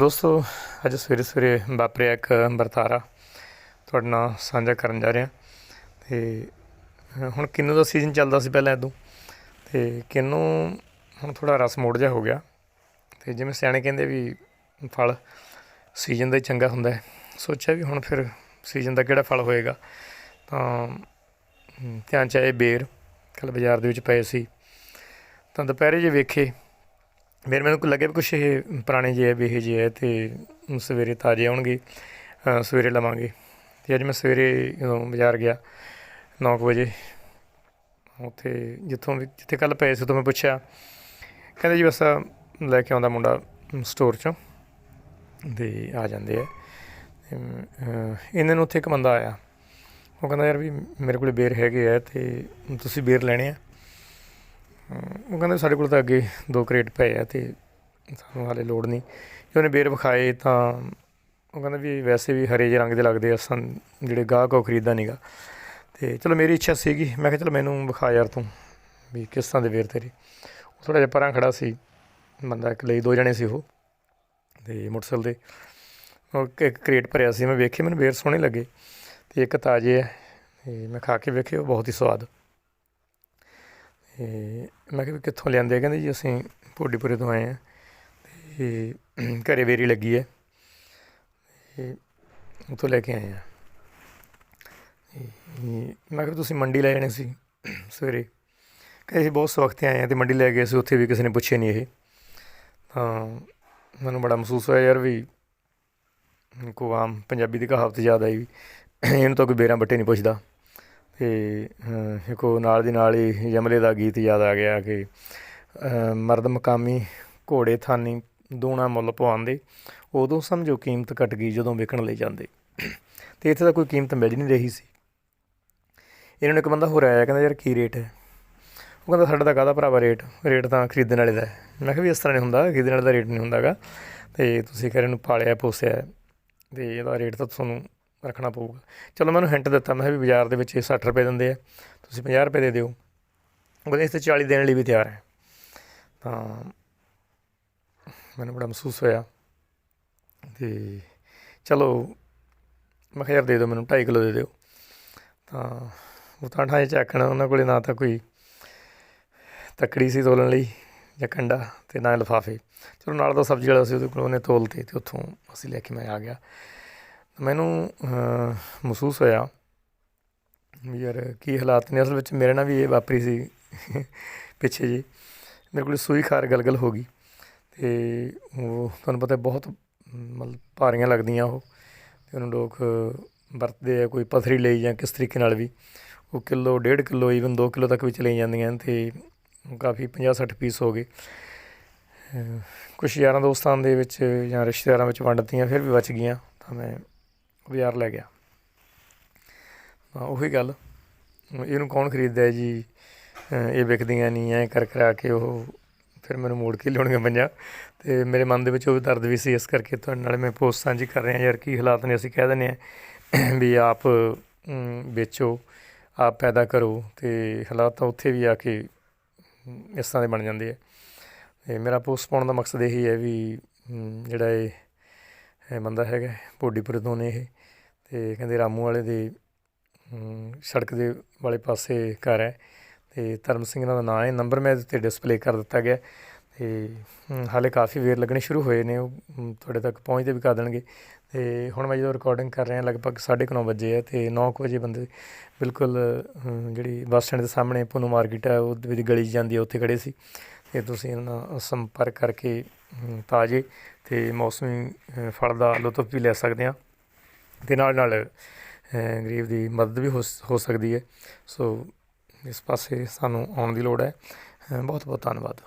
ਦੋਸਤੋ, ਅੱਜ ਸਵੇਰੇ ਸਵੇਰੇ ਵਾਪਰਿਆ ਇੱਕ ਵਰਤਾਰਾ ਤੁਹਾਡੇ ਨਾਲ ਸਾਂਝਾ ਕਰਨ ਜਾ ਰਿਹਾ। ਤੇ ਹੁਣ ਕਿੰਨੂ ਦਾ ਸੀਜ਼ਨ ਚੱਲਦਾ ਸੀ ਪਹਿਲਾਂ ਇਦੋਂ ਤੇ ਕਿੰਨੂ ਹੁਣ ਥੋੜਾ ਰਸ ਮੋੜ ਜਾ ਹੋ ਗਿਆ। ਤੇ ਜਿਵੇਂ ਸਿਆਣੇ ਕਹਿੰਦੇ ਵੀ ਫਲ ਸੀਜ਼ਨ ਦਾ ਹੀ ਚੰਗਾ ਹੁੰਦਾ ਹੈ। ਸੋਚਿਆ ਵੀ ਹੁਣ ਫਿਰ ਸੀਜ਼ਨ ਦਾ ਕਿਹੜਾ ਫਲ ਹੋਏਗਾ? ਤਾਂ ਧਿਆਨ ਚ ਆਏ ਬੇਰ। ਕੱਲ ਬਾਜ਼ਾਰ ਦੇ ਵਿੱਚ ਪਏ ਸੀ। ਤਾਂ ਦੁਪਹਿਰੇ ਜੇ ਵੇਖੇ ਫਿਰ ਮੈਨੂੰ ਲੱਗਿਆ ਵੀ ਕੁਛ ਇਹ ਪੁਰਾਣੇ ਜਿਹੇ ਵੀ ਬੇਹੇ ਜਿਹੇ ਹੈ ਤੇ ਸਵੇਰੇ ਤਾਜ਼ੇ ਆਉਣਗੇ ਸਵੇਰੇ ਲਵਾਂਗੇ। ਤੇ ਅੱਜ ਮੈਂ ਸਵੇਰੇ ਬਾਜ਼ਾਰ ਗਿਆ 9 ਵਜੇ, ਉੱਥੇ ਜਿੱਥੋਂ ਵੀ, ਜਿੱਥੇ ਕੱਲ ਪਏ ਸੀ ਤੋਂ ਮੈਂ ਪੁੱਛਿਆ। ਕਹਿੰਦੇ ਜੀ ਬਸ ਲੈ ਕੇ ਆਉਂਦਾ ਮੁੰਡਾ ਸਟੋਰ ਚੋਂ, ਤੇ ਆ ਜਾਂਦੇ ਆ। ਇਹਨਾਂ ਨੂੰ ਉੱਥੇ ਇੱਕ ਬੰਦਾ ਆਇਆ। ਉਹ ਕਹਿੰਦਾ ਯਾਰ ਵੀ ਮੇਰੇ ਕੋਲ ਬੇਰ ਹੈਗੇ ਆ ਤੇ ਤੁਸੀਂ ਬੇਰ ਲੈਣੇ ਆ। ਉਹ ਕਹਿੰਦੇ ਸਾਡੇ ਕੋਲ ਤਾਂ ਅੱਗੇ ਦੋ ਕਰੇਟ ਪਏ ਆ ਤੇ ਸਾਨੂੰ ਹਾਲੇ ਲੋੜ ਨਹੀਂ। ਜੇ ਉਹਨੇ ਬੇਰ ਵਿਖਾਏ ਤਾਂ ਉਹ ਕਹਿੰਦਾ ਵੀ ਵੈਸੇ ਵੀ ਹਰੇ ਜਿਹੇ ਰੰਗ ਦੇ ਲੱਗਦੇ ਆ ਸਨ ਜਿਹੜੇ ਗਾਹਕ ਉਹ ਖਰੀਦਦਾ ਨਹੀਂਗਾ ਤੇ ਚਲੋ ਮੇਰੀ ਇੱਛਾ ਸੀਗੀ, ਮੈਂ ਕਿਹਾ ਚਲੋ ਮੈਨੂੰ ਵਿਖਾ ਯਾਰ ਤੂੰ ਵੀ ਕਿਸ ਤਰ੍ਹਾਂ ਦੇ ਬੇਰ ਤੇਰੇ। ਉਹ ਥੋੜਾ ਜਿਹਾ ਪਰਾਂ ਖੜਾ ਸੀ, ਬੰਦਾ ਇੱਕ ਲਈ ਦੋ ਜਣੇ ਸੀ ਉਹ ਤੇ ਮੋਟਰਸਾਈਕਲ ਦੇ ਉਹ ਇੱਕ- ਇੱਕ ਕਰੇਟ ਭਰਿਆ ਸੀ, ਮੈਂ ਵੇਖੇ ਮੈਨੂੰ ਬੇਰ ਸੋਹਣੇ ਲੱਗੇ ਤੇ ਇੱਕ ਤਾਜ਼ੇ ਹੈ ਤੇ ਮੈਂ ਖਾ ਕੇ ਵੇਖੇ, ਉਹ ਬਹੁਤ ਹੀ ਸਵਾਦ। ਤੇ ਮੈਂ ਕਿਹਾ ਵੀ ਕਿੱਥੋਂ ਲਿਆਂਦੇ ਕਹਿੰਦੇ ਜੀ ਅਸੀਂ ਭੋਡੀਪੁਰੇ ਤੋਂ ਆਏ ਆ। ਤੇ ਘਰੇ ਵੇਰੀ ਲੱਗੀ ਹੈ। ਤੇ ਉੱਥੋਂ ਲੈ ਕੇ ਆਏ ਆ। ਮੈਂ ਕਿਹਾ ਤੁਸੀਂ ਮੰਡੀ ਲੈ ਜਾਣੇ ਸੀ ਸਵੇਰੇ। ਕਹਿੰਦੇ ਬਹੁਤ ਸਵਖਤੇ ਆਏ ਆ ਤੇ ਮੰਡੀ ਲੈ ਗਏ ਸੀ, ਉੱਥੇ ਵੀ ਕਿਸੇ ਨੇ ਪੁੱਛਿਆ ਨਹੀਂ ਇਹ। ਤਾਂ ਮੈਨੂੰ ਬੜਾ ਮਹਿਸੂਸ ਹੋਇਆ ਯਾਰ ਵੀ ਕੋ ਆਮ ਪੰਜਾਬੀ ਦੀ ਕਹਾਵਤ ਯਾਦ ਆਈ ਵੀ ਇਹਨੂੰ ਤਾਂ ਕੋਈ ਬੇਰਾਂ ਬੱਟੇ ਨਹੀਂ ਪੁੱਛਦਾ। ਤੇ ਅਹ, ਨਾਲ ਦੀ ਨਾਲ ਹੀ ਯਮਲੇ ਦਾ ਗੀਤ ਯਾਦ ਆ ਗਿਆ ਕਿ ਮਰਦ ਮਕਾਮੀ ਘੋੜੇ ਥਾਨੀ ਦੂਣਾ ਮੁੱਲ ਪਵਾਉਂਦੇ ਉਦੋਂ ਸਮਝੋ ਕੀਮਤ ਘਟ ਗਈ ਜਦੋਂ ਵਿਕਣ ਲਈ ਜਾਂਦੇ। ਤੇ ਇੱਥੇ ਤਾਂ ਕੋਈ ਕੀਮਤ ਮਿਲ ਨਹੀਂ ਰਹੀ ਸੀ। ਇਹਨਾਂ ਨੂੰ ਇੱਕ ਬੰਦਾ ਹੋਰ ਆਇਆ ਕਹਿੰਦਾ ਯਾਰ ਕੀ ਰੇਟ ਹੈ? ਉਹ ਕਹਿੰਦਾ ਸਾਡਾ ਤਾਂ ਕਾਹਦਾ ਭਰਾਵਾ ਰੇਟ? ਰੇਟ ਤਾਂ ਖਰੀਦਣ ਵਾਲੇ ਦਾ ਮੈਂ ਕਿਹਾ ਵੀ ਇਸ ਤਰ੍ਹਾਂ ਨਹੀਂ ਹੁੰਦਾ ਖਰੀਦਣ ਵਾਲੇ ਦਾ ਰੇਟ ਨਹੀਂ ਹੁੰਦਾਗਾ। ਤੇ ਤੁਸੀਂ ਘਰੇ ਨੂੰ ਪਾਲਿਆ ਪੋਸਿਆ ਹੈ, ਤੇ ਇਹਦਾ ਰੇਟ ਤਾਂ ਤੁਹਾਨੂੰ ਰੱਖਣਾ ਪਊਗਾ। ਚਲੋ ਮੈਨੂੰ ਹਿੰਟ ਦਿੱਤਾ, ਮੈਂ ਕਿਹਾ ਵੀ ਬਾਜ਼ਾਰ ਦੇ ਵਿੱਚ ਇਹ 60 ਰੁਪਏ ਦਿੰਦੇ ਆ, ਤੁਸੀਂ 50 ਰੁਪਏ ਦੇ ਦਿਓ। ਉਹ ਇਸ ਤੇ 40 ਦੇਣ ਲਈ ਵੀ ਤਿਆਰ ਹੈ। ਤਾਂ ਮੈਨੂੰ ਬੜਾ ਮਹਿਸੂਸ ਹੋਇਆ ਤੇ ਚਲੋ, ਮੈਂ ਕਿਹਾ, ਯਾਰ ਦੇ ਦਿਓ ਮੈਨੂੰ 2.5 ਕਿਲੋ ਦੇ ਦਿਓ। ਤਾਂ ਉਹ ਤਾਂ ਠਾਏ ਚੱਕਣਾ ਉਹਨਾਂ ਕੋਲੇ ਨਾ ਤਾਂ ਕੋਈ ਤੱਕੜੀ ਸੀ ਤੋਲਣ ਲਈ ਜਾਂ ਕੰਡਾ ਤੇ ਨਾ ਲਿਫਾਫੇ। ਚਲੋ ਨਾਲ ਦਾ ਸਬਜ਼ੀ ਵਾਲਾ ਸੀ, ਉਹਦੇ ਕੋਲ ਉਹਨੇ ਤੋਲਤੇ ਤੇ ਉੱਥੋਂ ਅਸੀਂ ਲੈ ਕੇ ਮੈਂ ਆ ਗਿਆ। ਮੈਨੂੰ ਮਹਿਸੂਸ ਹੋਇਆ ਵੀ ਯਾਰ ਕੀ ਹਾਲਾਤ ਨੇ। ਅਸਲ ਵਿੱਚ ਮੇਰੇ ਨਾਲ ਵੀ ਇਹ ਵਾਪਰੀ ਸੀ ਪਿੱਛੇ ਜੀ ਮੇਰੇ ਕੋਲ ਸੂਈ ਖਾਰ ਗਲਗਲ ਹੋ ਗਈ ਤੇ ਉਹ ਤੁਹਾਨੂੰ ਪਤਾ ਬਹੁਤ ਮਤਲਬ ਭਾਰੀਆਂ ਲੱਗਦੀਆਂ ਉਹ। ਤੇ ਉਹਨੂੰ ਲੋਕ ਵਰਤਦੇ ਆ ਕੋਈ ਪਥਰੀ ਲਈ ਜਾਂ ਕਿਸ ਤਰੀਕੇ ਨਾਲ ਵੀ। ਉਹ ਕਿਲੋ ਡੇਢ ਕਿਲੋ ਈਵਨ 2 ਕਿਲੋ ਤੱਕ ਵੀ ਚਲੇ ਜਾਂਦੀਆਂ ਹਨ ਤੇ ਕਾਫੀ 50 60 ਪੀਸ ਹੋ ਗਏ। ਅਹ, ਕੁਛ ਯਾਰਾਂ ਦੋਸਤਾਂ ਦੇ ਵਿੱਚ ਜਾਂ ਰਿਸ਼ਤੇਦਾਰਾਂ ਵਿੱਚ ਵੰਡਤੀਆਂ ਫਿਰ ਵੀ ਬਚ ਗਈਆਂ ਤਾਂ ਮੈਂ ਬਾਜ਼ਾਰ ਲੈ ਗਿਆ। ਤਾਂ ਉਹੀ ਗੱਲ। ਇਹਨੂੰ ਕੌਣ ਖਰੀਦਦਾ ਜੀ? ਇਹ ਵਿਕਦੀਆਂ ਨਹੀਂ, ਐ ਕਰ ਕਰਾ ਕੇ ਉਹ ਫਿਰ ਮੈਨੂੰ ਮੋੜ ਕੇ ਲਿਆਉਣੀਆਂ ਪਈਆਂ। ਤੇ ਮੇਰੇ ਮਨ ਦੇ ਵਿੱਚ ਉਹ ਦਰਦ ਵੀ ਸੀ, ਇਸ ਕਰਕੇ ਤੁਹਾਡੇ ਨਾਲ ਮੈਂ ਪੋਸਟ ਸਾਂਝੀ ਕਰ ਰਿਹਾ ਯਾਰ, ਕੀ ਹਾਲਾਤ ਨੇ ਅਸੀਂ ਕਹਿ ਦਿੰਦੇ ਆ ਵੀ ਆਪ ਵੇਚੋ, ਆਪ ਪੈਦਾ ਕਰੋ ਤੇ ਹਾਲਾਤ ਤਾਂ ਉੱਥੇ ਵੀ ਆ ਕੇ ਇਸ ਤਰ੍ਹਾਂ ਦੇ ਬਣ ਜਾਂਦੇ ਆ। ਤੇ ਮੇਰਾ ਪੋਸਟ ਪਾਉਣ ਦਾ ਮਕਸਦ ਇਹੀ ਹੈ ਵੀ ਜਿਹੜਾ ਇਹ ਇਹ ਬੰਦਾ ਹੈਗਾ ਭੋਡੀਪੁਰ ਤੋਂ ਨੇ ਇਹ। ਤੇ ਕਹਿੰਦੇ ਰਾਮੂ ਵਾਲੇ ਦੇ ਸੜਕ ਦੇ ਵਾਲੇ ਪਾਸੇ ਘਰ ਹੈ। ਤੇ ਧਰਮ ਸਿੰਘ ਦਾ ਨਾਮ ਹੈ, ਨੰਬਰ ਮੈਂ ਇਹਦੇ ਉੱਤੇ ਡਿਸਪਲੇ ਕਰ ਦਿੱਤਾ ਗਿਆ। ਤੇ ਹਾਲੇ ਕਾਫੀ ਵੇਰ ਲੱਗਣੇ ਸ਼ੁਰੂ ਹੋਏ ਨੇ, ਉਹ ਤੁਹਾਡੇ ਤੱਕ ਪਹੁੰਚਦੇ ਵੀ ਕਰ ਦੇਣਗੇ। ਤੇ ਹੁਣ ਮੈਂ ਜਦੋਂ ਰਿਕਾਰਡਿੰਗ ਕਰ ਰਿਹਾ, ਲਗਭਗ 9:30 ਵਜੇ ਹੈ ਤੇ 9 ਵਜੇ ਬੰਦੇ ਬਿਲਕੁਲ ਜਿਹੜੀ ਬੱਸ ਸਟੈਂਡ ਦੇ ਸਾਹਮਣੇ ਪੁਨੂ ਮਾਰਕੀਟ ਹੈ ਉਹ ਵਿੱਚ ਗਲੀ 'ਚ ਜਾਂਦੀ ਹੈ, ਉੱਥੇ ਖੜੇ ਸੀ। ਤੇ ਤੁਸੀਂ ਇਹਨਾਂ ਨਾਲ ਸੰਪਰਕ ਕਰਕੇ ਤਾਜ਼ੇ ਤੇ ਮੌਸਮੀ ਫਲ ਦਾ ਲੁਤਫ ਵੀ ਲੈ ਸਕਦੇ ਆ ਤੇ ਨਾਲ ਨਾਲ ਗਰੀਬ ਦੀ ਮਦਦ ਵੀ ਹੋ ਸ- ਹੋ ਸਕਦੀ ਹੈ। ਸੋ ਇਸ ਪਾਸੇ ਸਾਨੂੰ ਆਉਣ ਦੀ ਲੋੜ ਹੈ। ਬਹੁਤ ਬਹੁਤ ਧੰਨਵਾਦ।